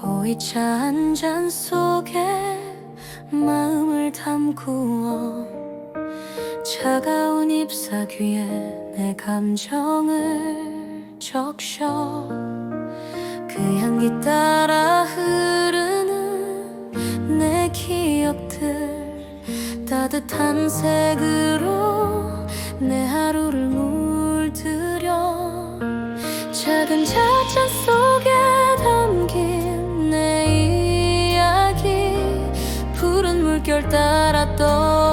보이차 한 잔 속에 마음을 담구어 차가운 잎사귀에 내 감정을 적셔. 그 향기 따라 흐르는 내 기억들 따뜻한 색으로 내 하루를 물들여. 작은 찻잔 물결 따라 떠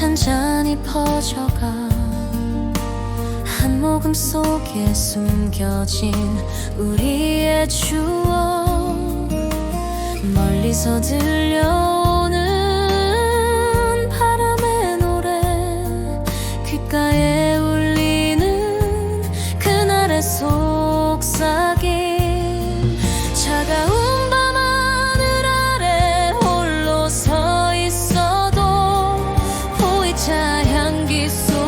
잔잔히 퍼져가 한 모금 속에 숨겨진 우리의 추억. 멀리서 들려오는 바람의 노래 귓가에 울리는 그날의 속삭임. que sou.